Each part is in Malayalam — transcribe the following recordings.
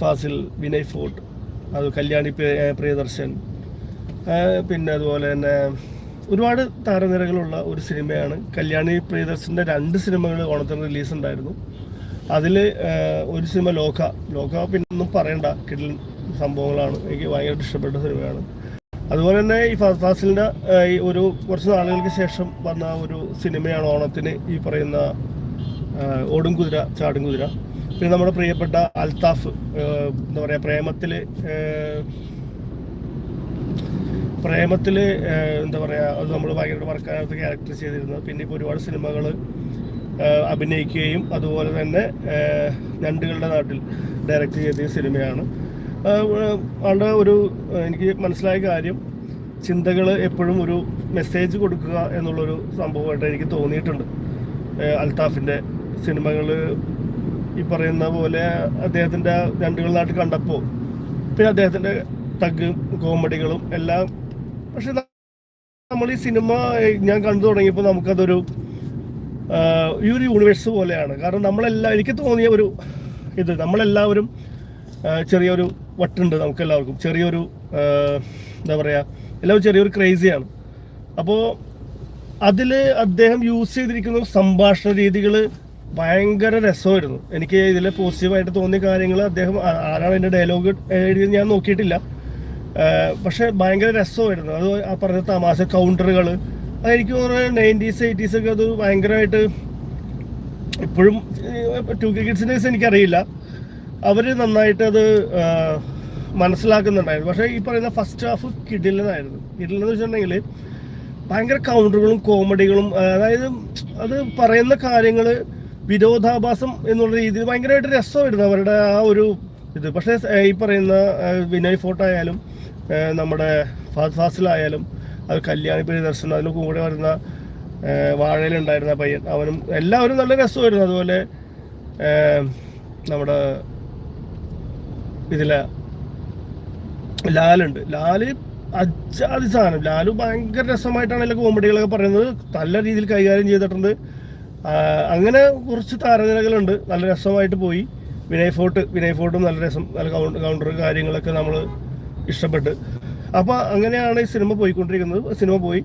ഫാസിൽ വിനയ് ഫോർട്ട് അത് കല്യാണി പ്രിയദർശൻ പിന്നെ അതുപോലെ തന്നെ ഒരുപാട് താരനിരകളുള്ള ഒരു സിനിമയാണ്. കല്യാണി പ്രിയദർശന്റെ രണ്ട് സിനിമകൾ ഓണത്തിന് റിലീസ് ഉണ്ടായിരുന്നു അതിൽ ഒരു സിനിമ ലോക. ലോക പിന്നെ ഒന്നും പറയണ്ട. കിടിൽ സംഭവങ്ങളാണ്. എനിക്ക് ഭയങ്കരമായിട്ട് ഇഷ്ടപ്പെട്ട സിനിമയാണ്. അതുപോലെ തന്നെ ഈ ഫാസ് ഫാസിലിന്റെ ഈ ഒരു കുറച്ച് നാളുകൾക്ക് ശേഷം വന്ന ഒരു സിനിമയാണ് ഓണത്തിന് ഈ പറയുന്ന ഓടും കുതിര ചാടും കുതിര പിന്നെ നമ്മുടെ പ്രിയപ്പെട്ട അൽത്താഫ് എന്താ പറയുക പ്രേമത്തിൽ പ്രേമത്തിൽ എന്താ പറയുക അത് നമ്മൾ ഭയങ്കര വർക്കാനകത്ത് ക്യാരക്ടർ ചെയ്തിരുന്നത്. പിന്നെ ഇപ്പോൾ ഒരുപാട് സിനിമകൾ അഭിനയിക്കുകയും അതുപോലെ തന്നെ ഞണ്ടുകളുടെ നാട്ടിൽ ഡയറക്റ്റ് ചെയ്ത സിനിമയാണ്. ആളുടെ ഒരു എനിക്ക് മനസ്സിലായ കാര്യം ചിന്തകൾ എപ്പോഴും ഒരു മെസ്സേജ് കൊടുക്കുക എന്നുള്ളൊരു സംഭവമായിട്ട് എനിക്ക് തോന്നിയിട്ടുണ്ട്. അൽത്താഫിന്റെ സിനിമകൾ ഈ പറയുന്ന പോലെ അദ്ദേഹത്തിന്റെ രണ്ട് നാട്ടിൽ കണ്ടപ്പോൾ പിന്നെ അദ്ദേഹത്തിന്റെ തഗ് കോമഡികളും എല്ലാം. പക്ഷെ നമ്മൾ ഈ സിനിമ ഞാൻ കണ്ടു തുടങ്ങിയപ്പോൾ നമുക്കതൊരു ഈ ഒരു യൂണിവേഴ്സ് പോലെയാണ്. കാരണം നമ്മളെല്ലാം എനിക്ക് തോന്നിയ ഒരു ഇത് നമ്മളെല്ലാവരും ചെറിയൊരു വട്ടുണ്ട് നമുക്കെല്ലാവർക്കും. ചെറിയൊരു എന്താ പറയുക എല്ലാവരും ചെറിയൊരു ക്രേസിയാണ്. അപ്പോൾ അതിൽ അദ്ദേഹം യൂസ് ചെയ്തിരിക്കുന്ന സംഭാഷണ രീതികൾ ഭയങ്കര രസമായിരുന്നു. എനിക്ക് ഇതിൽ പോസിറ്റീവായിട്ട് തോന്നിയ കാര്യങ്ങൾ അദ്ദേഹം ആരാണ് എന്റെ ഡയലോഗ് എഴുതിയത് ഞാൻ നോക്കിയിട്ടില്ല. പക്ഷെ ഭയങ്കര രസമായിരുന്നു. അത് ആ പറഞ്ഞ തമാശ കൗണ്ടറുകൾ അതെനിക്ക് തോന്നുന്നത് നയന്റീസ് എയ്റ്റീസ് ഒക്കെ അത് ഭയങ്കരമായിട്ട് ഇപ്പോഴും ടു കെ കിഡ്സിന്റെ കേസ് എനിക്കറിയില്ല. അവർ നന്നായിട്ട് അത് മനസ്സിലാക്കുന്നുണ്ടായിരുന്നു. പക്ഷേ ഈ പറയുന്ന ഫസ്റ്റ് ഹാഫ് കിഡിലെന്നായിരുന്നു കിഡിലെന്ന് വെച്ചിട്ടുണ്ടെങ്കിൽ ഭയങ്കര കൗണ്ടറുകളും കോമഡികളും അതായത് അത് പറയുന്ന കാര്യങ്ങൾ വിരോധാഭാസം എന്നുള്ള രീതിയിൽ ഭയങ്കരമായിട്ട് രസമായിരുന്നു അവരുടെ ആ ഒരു ഇത്. പക്ഷേ ഈ പറയുന്ന വിനയ് ഫോർട്ട് ആയാലും നമ്മുടെ ഫാസിലായാലും അത് കല്യാണി പ്രിയദർശൻ അതിന് കൂടെ വരുന്ന വാഴയിലുണ്ടായിരുന്ന പയ്യൻ അവനും എല്ലാവരും നല്ല രസമായിരുന്നു. അതുപോലെ നമ്മുടെ ഇതിലെ ലാലുണ്ട്. ലാൽ അജാതി സാധനം. ലാലു ഭയങ്കര രസമായിട്ടാണ് അതിലെ കോമഡികളൊക്കെ പറയുന്നത്. നല്ല രീതിയിൽ കൈകാര്യം ചെയ്തിട്ടുണ്ട്. അങ്ങനെ കുറച്ച് താരനിരകളുണ്ട്. നല്ല രസമായിട്ട് പോയി. വിനയ് ഫോർട്ട് വിനയ് ഫോർട്ടും നല്ല രസം. നല്ല കൗണ്ടർ കാര്യങ്ങളൊക്കെ നമ്മൾ ഇഷ്ടപ്പെട്ട്. അപ്പോൾ അങ്ങനെയാണ് ഈ സിനിമ പോയിക്കൊണ്ടിരിക്കുന്നത്. സിനിമ പോയി.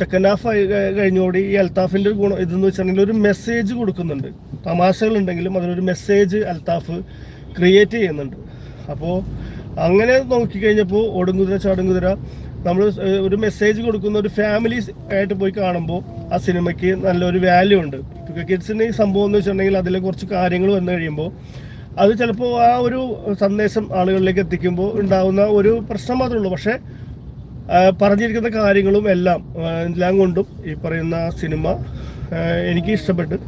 സെക്കൻഡ് ഹാഫ് കഴിഞ്ഞോടി. ഈ അൽത്താഫിന്റെ ഗുണം ഇതെന്ന് വെച്ചിട്ടുണ്ടെങ്കിൽ ഒരു മെസ്സേജ് കൊടുക്കുന്നുണ്ട്. തമാശകളുണ്ടെങ്കിലും അതിനൊരു മെസ്സേജ് അൽത്താഫ് ക്രിയേറ്റ് ചെയ്യുന്നുണ്ട്. അപ്പോൾ അങ്ങനെ നോക്കിക്കഴിഞ്ഞപ്പോൾ ഓടുംകുതിര ചാടുംകുതിര നമ്മൾ ഒരു മെസ്സേജ് കൊടുക്കുന്ന ഒരു ഫാമിലി ആയിട്ട് പോയി കാണുമ്പോൾ ആ സിനിമയ്ക്ക് നല്ലൊരു വാല്യൂ ഉണ്ട്. കിഡ്സിന് ഈ സംഭവം എന്ന് വെച്ചിട്ടുണ്ടെങ്കിൽ അതിലെ കുറച്ച് കാര്യങ്ങൾ വന്നു കഴിയുമ്പോൾ അത് ചിലപ്പോൾ ആ ഒരു സന്ദേശം ആളുകളിലേക്ക് എത്തിക്കുമ്പോൾ ഉണ്ടാകുന്ന ഒരു പ്രശ്നം മാത്രമേ ഉള്ളൂ. പക്ഷേ പറഞ്ഞിരിക്കുന്ന കാര്യങ്ങളും എല്ലാം എല്ലാം കൊണ്ടും ഈ പറയുന്ന സിനിമ എനിക്ക് ഇഷ്ടപ്പെട്ടു.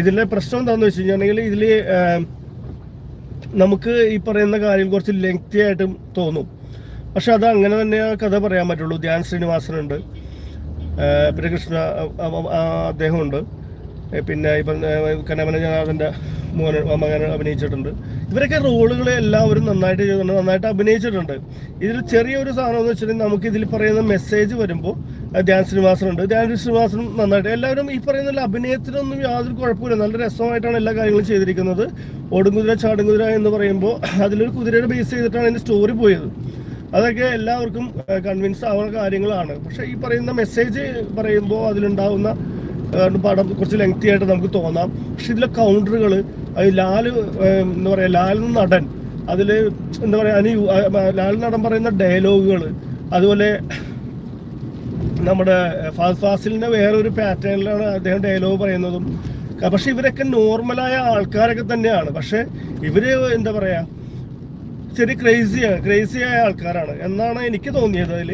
ഇതിലെ പ്രശ്നം എന്താണെന്ന് വെച്ച് കഴിഞ്ഞിട്ടുണ്ടെങ്കിൽ ഇതിൽ നമുക്ക് ഈ പറയുന്ന കാര്യം കുറച്ച് ലെങ്തി ആയിട്ടും തോന്നും. പക്ഷെ അത് അങ്ങനെ തന്നെ കഥ പറയാൻ പറ്റുള്ളൂ. ധ്യാൻ ശ്രീനിവാസനുണ്ട്. ആ, പിന്നെ കൃഷ്ണ ആ, ആ, ആ, അദ്ദേഹമുണ്ട്. പിന്നെ ഇപ്പം കനമനജനാഥന്റെ മോൻ മകൻ അഭിനയിച്ചിട്ടുണ്ട്. ഇവരൊക്കെ റോളുകൾ എല്ലാവരും നന്നായിട്ട് ചെയ്തിട്ടുണ്ട് നന്നായിട്ട് അഭിനയിച്ചിട്ടുണ്ട്. ഇതിൽ ചെറിയൊരു സാധനം എന്ന് വെച്ചിട്ടുണ്ടെങ്കിൽ നമുക്ക് ഇതിൽ പറയുന്ന മെസ്സേജ് വരുമ്പോൾ ധ്യാൻ ശ്രീനിവാസനുണ്ട്. ധ്യാൻ ശ്രീനിവാസനും നന്നായിട്ട് എല്ലാവരും ഈ പറയുന്ന അഭിനയത്തിനൊന്നും യാതൊരു കുഴപ്പമില്ല. നല്ല രസമായിട്ടാണ് എല്ലാ കാര്യങ്ങളും ചെയ്തിരിക്കുന്നത്. ഓടുംകുതിര ചാടുംകുതിര എന്ന് പറയുമ്പോൾ അതിലൊരു കുതിരയുടെ ബേസ് ചെയ്തിട്ടാണ് അതിന്റെ സ്റ്റോറി പോയത്. അതൊക്കെ എല്ലാവർക്കും കൺവിൻസ് ആവുന്ന കാര്യങ്ങളാണ്. പക്ഷേ ഈ പറയുന്ന മെസ്സേജ് പറയുമ്പോൾ അതിലുണ്ടാവുന്ന പടം കുറച്ച് ലെങ്തി ആയിട്ട് നമുക്ക് തോന്നാം. പക്ഷെ ഇതിലെ കൗണ്ടറുകൾ ലാൽ എന്താ പറയുക ലാൽ നടൻ അതിൽ എന്താ പറയുക ആ, ലാൽ നടൻ പറയുന്ന ഡയലോഗുകൾ അതുപോലെ നമ്മുടെ ഫാസ് ഫാസിലിന്റെ വേറൊരു പാറ്റേണിലാണ് അദ്ദേഹം ഡയലോഗ് പറയുന്നതും. പക്ഷേ ഇവരൊക്കെ നോർമലായ ആൾക്കാരൊക്കെ തന്നെയാണ്. പക്ഷെ ഇവർ എന്താ പറയാ ചെറിയ ക്രേസിയാണ് ക്രേസിയായ ആൾക്കാരാണ്. എന്നാണ് എനിക്ക് തോന്നിയത് അതിൽ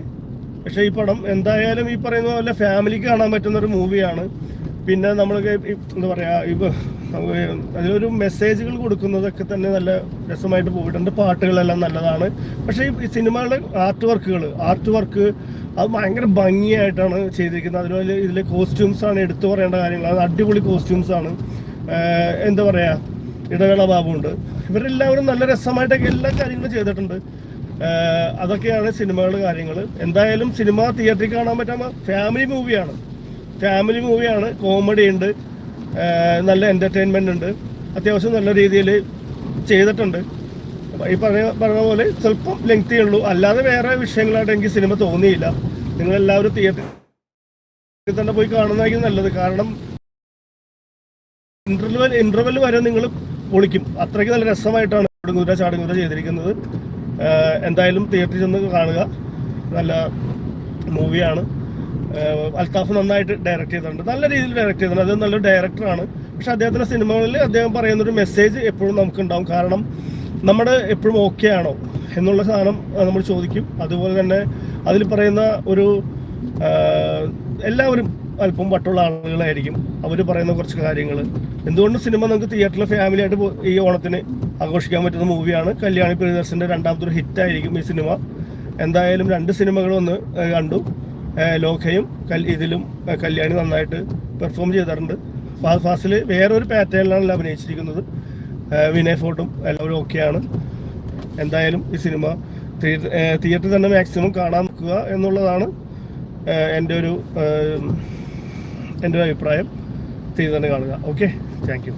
പക്ഷേ ഈ പടം എന്തായാലും ഈ പറയുന്ന പോലെ ഫാമിലിക്ക് കാണാൻ പറ്റുന്ന ഒരു മൂവിയാണ് പിന്നെ നമ്മൾ എന്താ പറയുക ഇപ്പോൾ അതിലൊരു മെസ്സേജുകൾ കൊടുക്കുന്നതൊക്കെ തന്നെ നല്ല രസമായിട്ട് പോയിട്ടുണ്ട്. പാട്ടുകളെല്ലാം നല്ലതാണ്. പക്ഷേ ഈ സിനിമകളുടെ ആർട്ട് വർക്കുകൾ ആർട്ട് വർക്ക് അത് ഭയങ്കര ഭംഗിയായിട്ടാണ് ചെയ്തിരിക്കുന്നത്. അതുപോലെ ഇതിലെ കോസ്റ്റ്യൂംസ് ആണ് എടുത്തു പറയേണ്ട കാര്യങ്ങൾ അത് അടിപൊളി കോസ്റ്റ്യൂംസ് ആണ്. എന്താ പറയുക ഇടവേള ബാബുണ്ട്. ഇവരെല്ലാവരും നല്ല രസമായിട്ടൊക്കെ എല്ലാ കാര്യങ്ങളും ചെയ്തിട്ടുണ്ട്. അതൊക്കെയാണ് സിനിമകളുടെ കാര്യങ്ങൾ എന്തായാലും സിനിമ തിയേറ്ററിൽ കാണാൻ പറ്റാൻ ഫാമിലി മൂവിയാണ്. ഫാമിലി മൂവിയാണ് കോമഡി ഉണ്ട് നല്ല എന്റർടൈൻമെന്റ് ഉണ്ട്. അത്യാവശ്യം നല്ല രീതിയിൽ ചെയ്തിട്ടുണ്ട്. ഈ പറഞ്ഞ പറഞ്ഞ പോലെ സ്വല്പം ലെങ്തി ഉള്ളൂ. അല്ലാതെ വേറെ വിഷയങ്ങളായിട്ട് എനിക്ക് സിനിമ തോന്നിയില്ല. നിങ്ങളെല്ലാവരും തിയേറ്ററിൽ തന്നെ പോയി കാണുന്നതായിരിക്കും നല്ലത്. കാരണം ഇന്റർവെൽ ഇന്റർവെൽ വരെ നിങ്ങൾ പൊളിക്കും അത്രയ്ക്ക് നല്ല രസമായിട്ടാണ് കൊടുങ്ങൂര ചാടുങ്ങൂര ചെയ്തിരിക്കുന്നത്. എന്തായാലും തിയേറ്ററിൽ ചെന്ന് കാണുക. നല്ല മൂവിയാണ്. അൽത്താഫ് നന്നായിട്ട് ഡയറക്റ്റ് ചെയ്തിട്ടുണ്ട്. നല്ല രീതിയിൽ ഡയറക്റ്റ് ചെയ്തിട്ടുണ്ട്. അത് നല്ലൊരു ഡയറക്ടറാണ് പക്ഷെ അദ്ദേഹത്തിന്റെ സിനിമകളിൽ അദ്ദേഹം പറയുന്നൊരു മെസ്സേജ് എപ്പോഴും നമുക്കുണ്ടാവും. കാരണം നമ്മുടെ എപ്പോഴും ഓക്കെ ആണോ എന്നുള്ള സാധനം നമ്മൾ ചോദിക്കും. അതുപോലെ തന്നെ അതിൽ പറയുന്ന ഒരു എല്ലാവരും അല്പം വട്ടുള്ള ആളുകളായിരിക്കും. അവർ പറയുന്ന കുറച്ച് കാര്യങ്ങൾ എന്തുകൊണ്ട് സിനിമ നമുക്ക് തിയേറ്ററിൽ ഫാമിലി ആയിട്ട് ഈ ഓണത്തിന് ആഘോഷിക്കാൻ പറ്റുന്ന മൂവിയാണ് കല്യാണി പ്രിയദർശന്റെ രണ്ടാമത്തെ ഹിറ്റായിരിക്കും ഈ സിനിമ. എന്തായാലും രണ്ട് സിനിമകളൊന്ന് കണ്ടു. ലോഖയും ഇതിലും കല്യാണി നന്നായിട്ട് പെർഫോം ചെയ്തിട്ടുണ്ട്. ഫാസ്റ്റിൽ വേറൊരു പാറ്റേണിലാണ് അഭിനയിച്ചിരിക്കുന്നത്. വിനയ് ഫോർട്ടും എല്ലാവരും ഓക്കെയാണ് എന്തായാലും ഈ സിനിമ തിയേറ്റ- തിയേറ്ററിൽ തന്നെ മാക്സിമം കാണാൻ നോക്കുക എന്നുള്ളതാണ് എന്റെ ഒരു എന്റെ അഭിപ്രായം ചെയ്തു തന്നെ കാണുക ഓക്കെ താങ്ക്